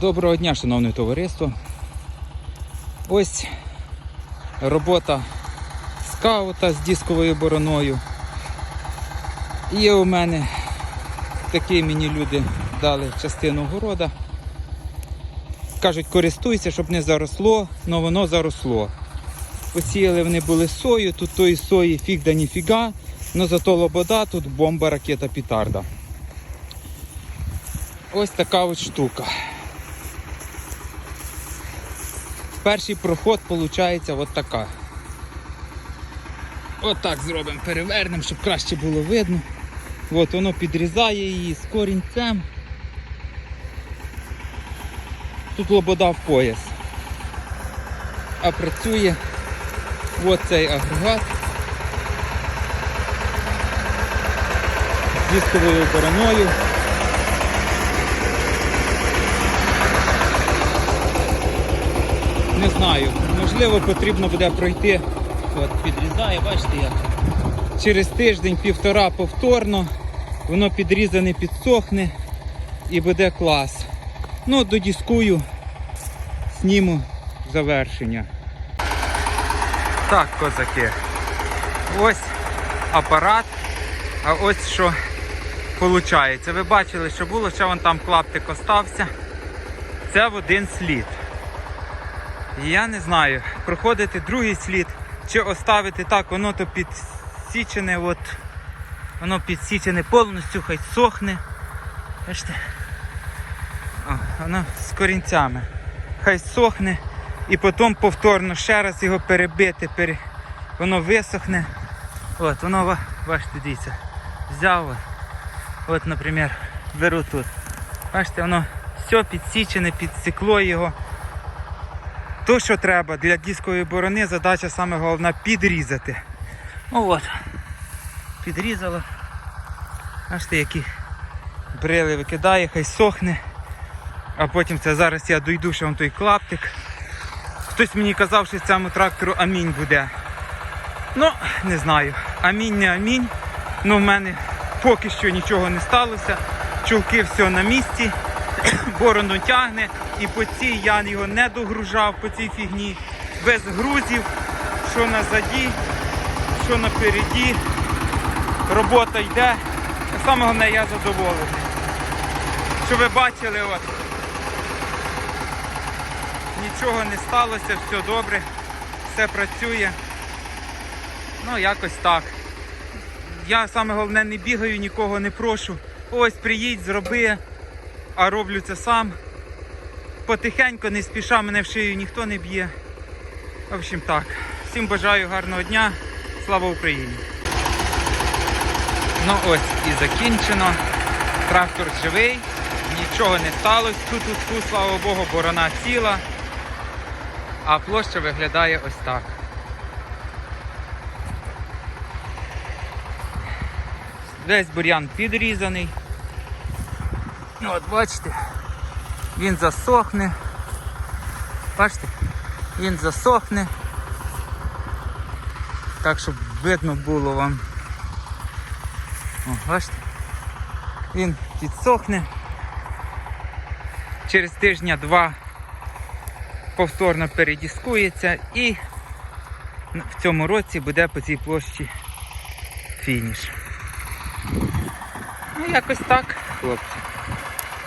Доброго дня, шановне товариство. Ось робота скаута з дисковою бороною. Є у мене такі мені люди дали частину города. Кажуть, користуйся, щоб не заросло, але воно заросло. Посіяли вони були сою, тут тої сої фіг да ніфіга, але зато лобода, тут бомба, ракета, пітарда. Ось така от штука. Перший проход виходить от така. От зробимо, перевернемо, щоб краще було видно. От воно підрізає її з корінцем. Тут лобода в пояс. А працює от цей агрегат з дисковою бороною. Знаю, можливо потрібно буде пройти. От підрізає, бачите як. Через тиждень-півтора повторно, воно підрізане, підсохне і буде клас. Ну, додіскую, зніму завершення. Так, козаки. Ось апарат, а ось що виходить. Ви бачили, що було, ще вон там клаптик остався. Це в один слід. Я не знаю, проходити другий слід чи оставити так, воно то підсічене, от, воно підсічене повністю, хай сохне. Бачите? О, воно з корінцями. Хай сохне і потім повторно ще раз його перебити, пере... воно висохне. От, воно, бачите, дивіться, взяв. от. От, наприклад, беру тут. Бачите, воно все підсічене, підсікло його. То, що треба для дискової борони, задача саме головна підрізати. Ну от. Підрізало. Бачите, які брили викидає, хай сохне. А потім це зараз я дойду, що вон той клаптик. Хтось мені казав, що цьому трактору амінь буде. Ну, не знаю. Амінь не амінь. Ну в мене поки що нічого не сталося. Чулки все на місці, борону тягне. І по цій я його не догружав по цій фігні. Без грузів, що назаді, що напереді. Робота йде. Саме головне я задоволений. Що ви бачили, от. Нічого не сталося, все добре, все працює. Ну, якось так. Я саме головне не бігаю, нікого не прошу. Ось приїдь, зроби, а роблю це сам. Потихеньку, не спіша, мене в шию ніхто не б'є. В общем так. Всім бажаю гарного дня. Слава Україні! Ну ось і закінчено. Трактор живий, нічого не сталося. Тут, тут, слава Богу, борона ціла. А площа виглядає ось так. Весь бур'ян підрізаний. Ну, От бачите, він засохне. Бачите, він засохне. Так, щоб видно було вам. О, бачите? Він підсохне. Через тижня-два повторно передіскується і в цьому році буде по цій площі фініш. Ну, якось так, хлопці.